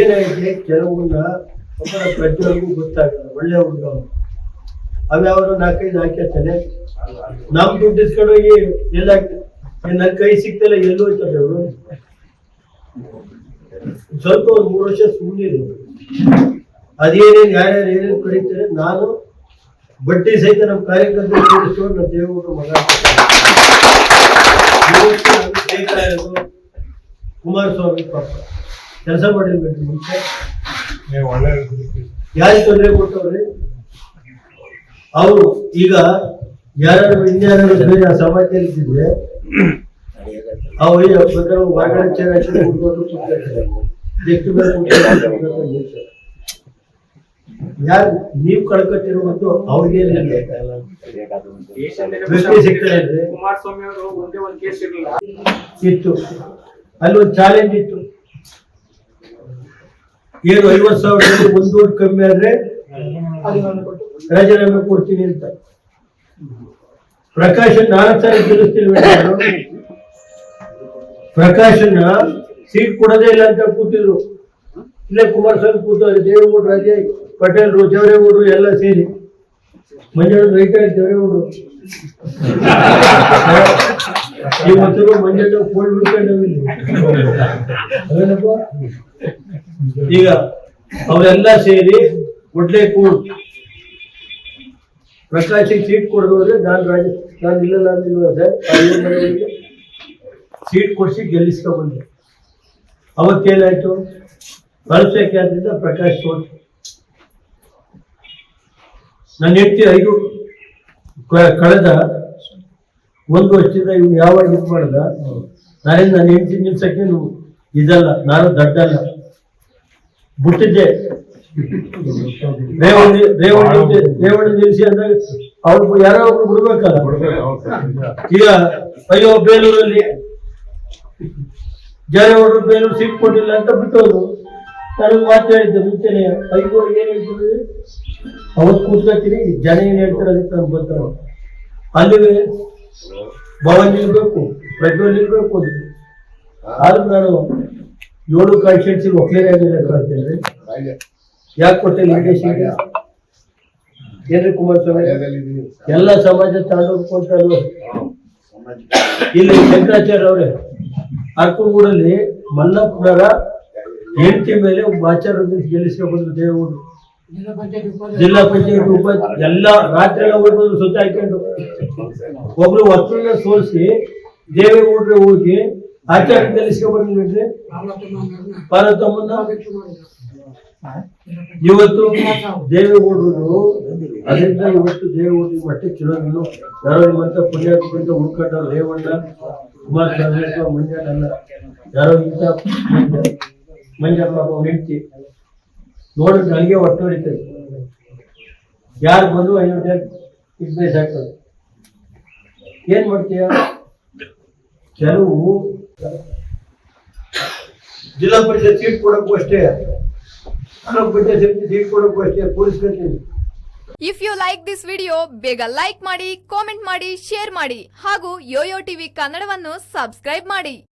ಏನಾಗಿದೆ? ಕೆಲವನ್ನ ಒಬ್ಬರ ಪ್ರತಿಯೊಬ್ಬರಿಗೂ ಗೊತ್ತಾಗಲ್ಲ. ಒಳ್ಳೆ ಹುಡುಗ. ಅವ್ಯಾವರು ನಾಲ್ಕೈದು ಹಾಕಿರ್ತಾನೆ ನಮ್ ದುಡ್ಡು ಇಸ್ಕೊಂಡು ಹೋಗಿ ಎಲ್ಲ ನನ್ನ ಕೈ ಸಿಕ್ತಲ್ಲ, ಎಲ್ಲೂ ಹೋಯ್ತಾರೆ ಅವರು. ಸ್ವಲ್ಪ ಒಂದು ಮೂರು ವರ್ಷ ಸುಮ್ಮನೆ ಅದೇನೇನು ಯಾರ್ಯಾರು ಏನೇನು ಕಡಿತಾರೆ ನಾನು ಬಟ್ಟೆ ಸಹಿತ ನಮ್ಮ ಕಾರ್ಯಕರ್ತರು ಕೂರಿಸ್ಕೊಂಡು ನಮ್ಮ ದೇವರು ಮಗ ಕುಮಾರಸ್ವಾಮಿ ಪಾಪ. ಕೆಲಸ ಮಾಡಿರ್ಬೇಕು ಮುಂಚೆ. ನೀವು ಒಳ್ಳೆ ಯಾರಿಗೆ ತೊಂದರೆ ಕೊಟ್ಟವ್ರಿ? ಅವರು ಈಗ ಯಾರು ಇನ್ಯಾರು ಬೇರೆ ಆ ಸಮಾಜದಲ್ಲಿ ಇದ್ದಿದ್ರೆ ಅವ್ರು ಬೇಕಾದ್ರೆ ಹೊರಗಡೆ ಚೇರ್ ಹಾಕಿ. ಎಷ್ಟು ಬೇರೆ ಯಾರು ನೀವು ಕಳ್ಕೊತಿರುವಂತೂ ಅವ್ರಿಗೆ ವ್ಯಕ್ತಿ ಸಿಗ್ತಾರೆ ಅಂದ್ರೆ? ಕುಮಾರಸ್ವಾಮಿ ಅವರು ಒಂದೇ ಒಂದು ಕೇಸ್ ಇರಲಿಲ್ಲ. ಇತ್ತು. ಅಲ್ಲಿ ಒಂದು ಚಾಲೆಂಜ್ ಇತ್ತು. ಏನು ಐವತ್ ಸಾವಿರ ಒಂದು ಕಮ್ಮಿ ಆದ್ರೆ ರಾಜೀನಾಮೆ ಕೊಡ್ತೀನಿ ಅಂತ. ಪ್ರಕಾಶನ್ ನಾಲ್ಕು ಸಾರಿ? ಪ್ರಕಾಶನ್ನ ಸೀಟ್ ಕೊಡೋದೇ ಇಲ್ಲ ಅಂತ ಕೂತಿದ್ರು. ಇಲ್ಲೇ ಕುಮಾರಸ್ವಾಮಿ ಕೂತಾರೆ ದೇವೇಗೌಡ, ರಾಜೇ, ಪಟೇಲ್ರು ದೇವರೇಗೌಡರು ಎಲ್ಲ ಸೇರಿ. ಮಂಜಣ್ಣ ರೈತ ದೇವರೇಗೌಡರು ಇವತ್ತು ಮಂಜಣ್ಣ ಫೋನ್ ಅದೇನಪ್ಪ? ಈಗ ಅವರೆಲ್ಲ ಸೇರಿ ಒಡ್ಲೆ ಕೂಡ್. ಪ್ರಕಾಶಿಗೆ ಸೀಟ್ ಕೊಡೋದ್ರೆ ನಾನು ರಾಜ, ನಾನು ಇಲ್ಲ ಅಂದಿಲ್ವ ಸರ್? ಅವ್ರ ಮನೆಯವರಿಗೆ ಸೀಟ್ ಕೊಡಿಸಿ ಗೆಲ್ಲಿಸ್ಕೊಂಡ್ಬಂದೆ ಬಂದೆ ಅವತ್ತೇನಾಯ್ತು ಕಳ್ಸಕ್ಕೆ ಆದ್ರಿಂದ ಪ್ರಕಾಶ್ ಸೋತು. ನನ್ನ ಹೆಂಡತಿ ಐದು ಕಳೆದ ಒಂದು ವರ್ಷದಿಂದ ಇವ್ನು ಯಾವಾಗ ಇದು ಮಾಡ್ದ? ನಾನೇನು ನನ್ನ ಹೆಂಡತಿ ನಿಲ್ಸಕ್ಕೆ ಇದಲ್ಲ, ನಾನು ದಡ್ಡಲ್ಲ. ಬಿಟ್ಟಿದ್ದೆ. ರೇವಣ್ಣ ರೇವಣ್ಣ ರೇವಣ್ಣ ನಿಲ್ಸಿ ಅಂದಾಗ ಅವ್ರು ಯಾರೋ ಒಬ್ರು ಬಿಡ್ಬೇಕಲ್ಲ? ಈಗ ಅಯ್ಯೋ ಬೇಲೂರಲ್ಲಿ ಜಯವರು ಬೇಲೂರು ಸೀಟ್ ಕೊಟ್ಟಿಲ್ಲ ಅಂತ ಬಿಟ್ಟೋದು ನನಗೆ ಮಾತು ಹೇಳಿದ್ದೆ ಮುಂಚೆನೆ ಅಯ್ಯೋ ಏನ್ ಹೇಳ್ತೀವಿ ಅವತ್ತು ಕೂತ್ಕೊತೀನಿ ಜನ ಏನ್ ಹೇಳ್ತಾರೆ ಅದಕ್ಕೆ ನಾನು ಬಂದ ಅಲ್ಲಿ ಭವನ್ ನಿಲ್ಬೇಕು ಪ್ರಜ್ವಲ್ ನಿಲ್ಬೇಕು ಆದ್ರೂ ನಾನು ಏಳು ಕಾನ್ಸ್ಟಿಟ್ಯೂನ್ಸಿ ಅಂತ ಆಗಿಲ್ಲ ಯಾಕೆ ಕೊಟ್ಟೆ ಲಿಮಿಟೇಷನ್ ಏನ್ರಿ ಕುಮಾರಸ್ವಾಮಿ? ಎಲ್ಲ ಸಮಾಜ ತಾಂಡೋದ್ಕೊಂತ ಅಂತ ಇಲ್ಲಿ ಶಂಕರಾಚಾರ್ಯ ಅವರೇ ಅರ್ಕೂರಲ್ಲಿ ಮಲ್ಲಪ್ಪನವರ ಹೆಂಡತಿ ಮೇಲೆ ಒಬ್ಬ ಆಚಾರ್ಯ ಗೆಲ್ಲಿಸ್ಕೊಂಡು ಬಂದ್ರು ದೇವರು ಜಿಲ್ಲಾ ಪಂಚಾಯತ್ ಉಪ ಎಲ್ಲ ರಾತ್ರಿ ಎಲ್ಲ ಹೋಗ್ಬೋದು ಸುತ್ತ ಹಾಕೊಂಡು. ಒಬ್ರು ವಸ್ತುನ ಸೋಲಿಸಿ ದೇವೇಗೌಡ್ರೆ ಹೋಗಿ ಆಚಾರ್ಯ ಗೆಲ್ಲಿಸ್ಕೊಂಡು ಬಂದ್ಬಿಟ್ರಿ ಪಾರ್ವತಮ್ಮನ್ನ? ಇವತ್ತು ದೇವೇಗೌಡರು, ಅದರಿಂದ ಇವತ್ತು ದೇವೇಗೌಡರಿಗೆ ಮಟ್ಟೆ ಚಲೋದಿಲ್ಲ ಯಾರೋ ನಿಮ್ಮಂತ ಪುಣ್ಯಾತ್ಮಂತ ಹುಡ್ಕೊಂಡ ರೇವಣ್ಣ, ಕುಮಾರಸ್ವಾಮಿ ಅಥವಾ ಮಂಜಣ್ಣ ಯಾರೋ ಇಂತ ಮಂಜಪ್ಪ ಅವ್ರ ಹೆಂಡತಿ, ನೋಡಿದ್ರೆ ನನಗೆ ಒಟ್ಟು ಹೊಡಿತದೆ ಯಾರು ಬಂದು ಐನೂರು ಜನ ಇದ್ಮೇಲೆ ಹಾಕೋದು ಏನ್ ಮಾಡ್ತೀಯ? ಕೆಲವು ಜಿಲ್ಲಾ ಪರಿಷತ್ ಸೀಟ್ ಕೊಡಕ್ಕೂ ಅಷ್ಟೇ. ತಾಲೂಕ್ ಪಂಚಾಯತ್ ಸೀಟ್ ಕೊಡಕ್ಕೂ ಅಷ್ಟೇ. ಕಚೇರಿ if you like this video ಬೇಗ ಲೈಕ್ ಮಾಡಿ ಕಾಮೆಂಟ್ ಮಾಡಿ ಶೇರ್ ಮಾಡಿ ಹಾಗೂ ಯೋಯೋ ಟಿವಿ ಕನ್ನಡವನ್ನು ಸಬ್ಸ್ಕ್ರೈಬ್ ಮಾಡಿ.